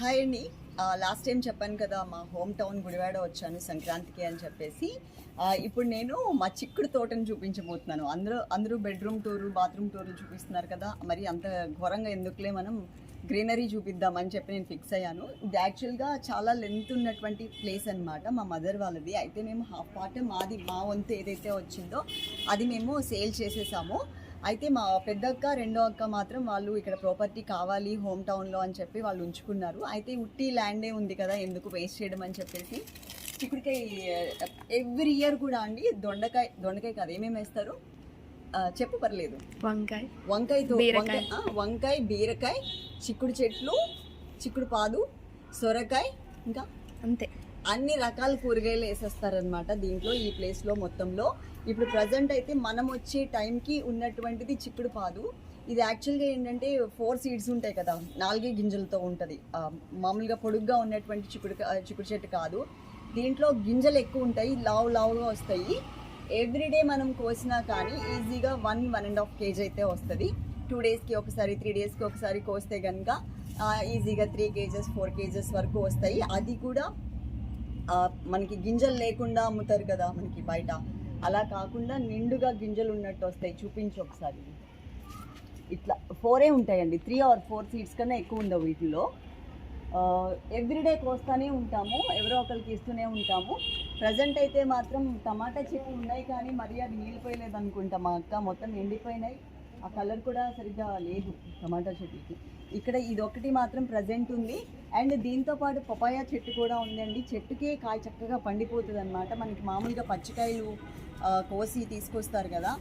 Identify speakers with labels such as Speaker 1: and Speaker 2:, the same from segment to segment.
Speaker 1: Hi అండి. Last time చెప్పాను కదా మా హోమ్ టౌన్ గుడివాడ వచ్చాను సంక్రాంతికి అని చెప్పేసి. ఇప్పుడు నేను మా చిక్కుడు తోటను చూపించబోతున్నాను. అందరూ అందరూ బెడ్రూమ్ టూరు బాత్రూమ్ టూర్లు చూపిస్తున్నారు కదా మరి అంత ఘోరంగా ఎందుకులే మనం గ్రీనరీ చూపిద్దామని చెప్పి నేను ఫిక్స్ అయ్యాను. ఇది యాక్చువల్గా చాలా లెంత్ ఉన్నటువంటి ప్లేస్ అన్నమాట మా మదర్ వాళ్ళది. అయితే మేము హాఫ్ పార్ట్ మాది మా వంతు ఏదైతే వచ్చిందో అది మేము సేల్ చేసేసాము. అయితే మా పెద్దక్క రెండో అక్క మాత్రం వాళ్ళు ఇక్కడ ప్రాపర్టీ కావాలి హోమ్ టౌన్లో అని చెప్పి వాళ్ళు ఉంచుకున్నారు. అయితే ఉట్టి ల్యాండే ఉంది కదా ఎందుకు వేస్ట్ చేయడం అని చెప్పేసి. చిక్కుడికాయ ఎవ్రీ ఇయర్ కూడా అండి దొండకాయ దొండకాయ కాదు ఏమేమి వేస్తారు? చెప్పు పర్లేదు.
Speaker 2: వంకాయ.
Speaker 1: వంకాయతో. వంకాయ వంకాయ బీరకాయ చిక్కుడు చెట్లు చిక్కుడు పాదు సొరకాయ ఇంకా?
Speaker 2: అంతే.
Speaker 1: అన్ని రకాల కూరగాయలు వేసేస్తారనమాట దీంట్లో ఈ ప్లేస్లో మొత్తంలో. ఇప్పుడు ప్రజెంట్ అయితే మనం వచ్చే టైంకి ఉన్నటువంటిది చిక్కుడు పాదు. ఇది యాక్చువల్గా ఏంటంటే ఫోర్ సీడ్స్ ఉంటాయి కదా నాలుగే గింజలతో ఉంటుంది. మామూలుగా పొడుగ్గా ఉన్నటువంటి చిక్కుడు చిక్కుడు చెట్టు కాదు. దీంట్లో గింజలు ఎక్కువ ఉంటాయి లావు లావుగా వస్తాయి. ఎవ్రీడే మనం కోసినా కానీ ఈజీగా one one and half KG అయితే వస్తుంది. టూ డేస్కి ఒకసారి త్రీ డేస్కి ఒకసారి కోస్తే కనుక ఈజీగా త్రీ కేజెస్ ఫోర్ కేజెస్ వరకు వస్తాయి. అది కూడా మనకి గింజలు లేకుండా అమ్ముతారు కదా మనకి బయట. అలా కాకుండా నిండుగా గింజలు ఉన్నట్టు వస్తాయి. చూపించు ఒకసారి. ఇట్లా ఫోరే ఉంటాయండి. త్రీ ఆర్ ఫోర్ సీడ్స్ కన్నా ఎక్కువ ఉండవు వీటిలో. ఎవ్రీడే కోస్తానే ఉంటాము. ఎవరో ఒకరికి ఇస్తూనే ఉంటాము. ప్రజెంట్ అయితే మాత్రం టమాటా చెట్లు ఉన్నాయి కానీ మరి అది నీళ్ళిపోయలేదు అనుకుంటా మా అక్క. మొత్తం ఎండిపోయినాయి. ఆ కలర్ కూడా సరిగ్గా లేదు టమాటా చెట్టుకి ఇక్కడ ఇది ఒకటి మాత్రం ప్రజెంట్ ఉంది. అండ్ దీంతో పాటు పపాయ చెట్టు కూడా ఉందండి. చెట్టుకే కాయ చక్కగా పండిపోతుంది అనమాట మనకి మామూలుగా పచ్చికాయలు కోసి తీసుకొస్తారు కదా.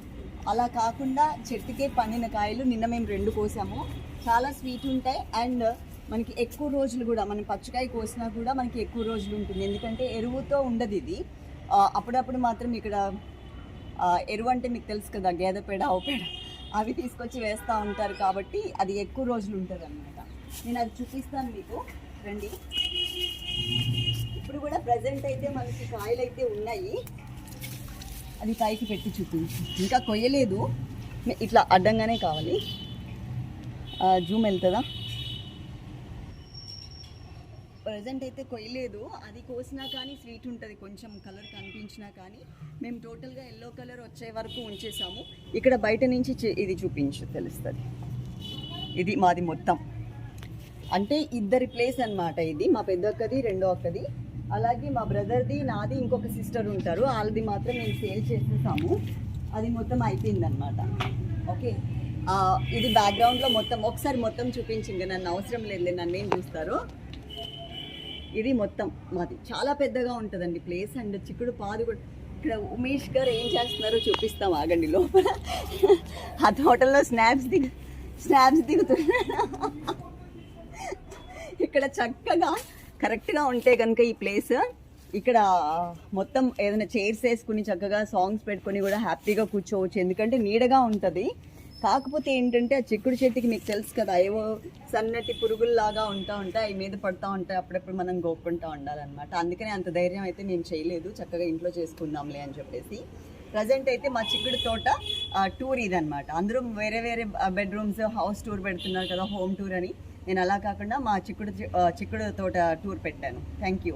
Speaker 1: అలా కాకుండా చెట్టుకే పండిన కాయలు నిన్న మేము రెండు కోసాము. చాలా స్వీట్ ఉంటాయి. అండ్ మనకి ఎక్కువ రోజులు కూడా మనం పచ్చికాయ కోసినా కూడా మనకి ఎక్కువ రోజులు ఉంటుంది. ఎందుకంటే ఎరువుతో ఉండదు ఇది. అప్పుడప్పుడు మాత్రం ఇక్కడ ఎరువు అంటే మీకు తెలుసు కదా గేదె పేడ ఆవు పేడ. అవి తీసుకొచ్చి వేస్తూ ఉంటారు కాబట్టి అది ఎక్కువ రోజులు ఉంటుంది అనమాట నేను అది చూపిస్తాను మీకు. రండి. ఇప్పుడు కూడా ప్రజెంట్ అయితే మనకి కాయలు అయితే ఉన్నాయి. అది పైకి పెట్టి చూపించు. ఇంకా కొయ్యలేదు. ఇట్లా అడ్డంగానే కావాలి. జూమ్ వెళ్తుందా? ప్రజెంట్ అయితే కొయ్యలేదు. అది కోసినా కానీ స్వీట్ ఉంటుంది. కొంచెం కలర్ కనిపించినా కానీ మేము టోటల్గా ఎల్లో కలర్ వచ్చే వరకు ఉంచేసాము. ఇక్కడ బయట నుంచి చే- ఇది చూపించు తెలుస్తుంది. ఇది మాది మొత్తం. అంటే ఇద్దరి ప్లేస్ అనమాట ఇది. మా పెద్ద అక్కది రెండో అక్కది. అలాగే మా బ్రదర్ది నాది ఇంకొక సిస్టర్ ఉంటారు. వాళ్ళది మాత్రం మేము సేల్ చేసేసాము. అది మొత్తం అయిపోయిందనమాట ఓకే. ఇది బ్యాక్గ్రౌండ్లో మొత్తం ఒకసారి మొత్తం చూపించింది నన్ను అవసరం లేదు నన్ను ఏం చూస్తారు. ఇది మొత్తం మాది. చాలా పెద్దగా ఉంటుందండి ప్లేస్ అండ్ చిక్కుడు పాదు కూడా. ఇక్కడ ఉమేష్ గారు ఏం చేస్తున్నారో చూపిస్తాం ఆగండి లోపల. ఆ హోటల్లో స్నాప్స్ దిగు స్నాప్స్ దిగుతున్నా ఇక్కడ చక్కగా కరెక్ట్గా ఉంటే కనుక ఈ ప్లేస్. ఇక్కడ మొత్తం ఏదైనా చైర్స్ వేసుకుని చక్కగా సాంగ్స్ పెట్టుకొని కూడా హ్యాపీగా కూర్చోవచ్చు. ఎందుకంటే నీడగా ఉంటుంది. కాకపోతే ఏంటంటే ఆ చిక్కుడు చెట్టుకి మీకు తెలుసు కదా ఏవో సన్నటి పురుగుల్లాగా ఉంటా ఉంటాయి అవి మీద పడుతూ ఉంటాయి అప్పుడప్పుడు మనం గోక్కుంటూ ఉండాలన్నమాట. అందుకనే అంత ధైర్యం అయితే మేము చేయలేదు చక్కగా ఇంట్లో చేసుకుందాంలే అని చెప్పేసి. ప్రజెంట్ అయితే మా చిక్కుడు తోట టూర్ ఇదనమాట అందరూ వేరే వేరే బెడ్రూమ్స్ హౌస్ టూర్ పెడుతున్నారు కదా హోమ్ టూర్ అని. నేను అలా కాకుండా మా చిక్కుడు చిక్కుడు తోట టూర్ పెట్టాను. Thank you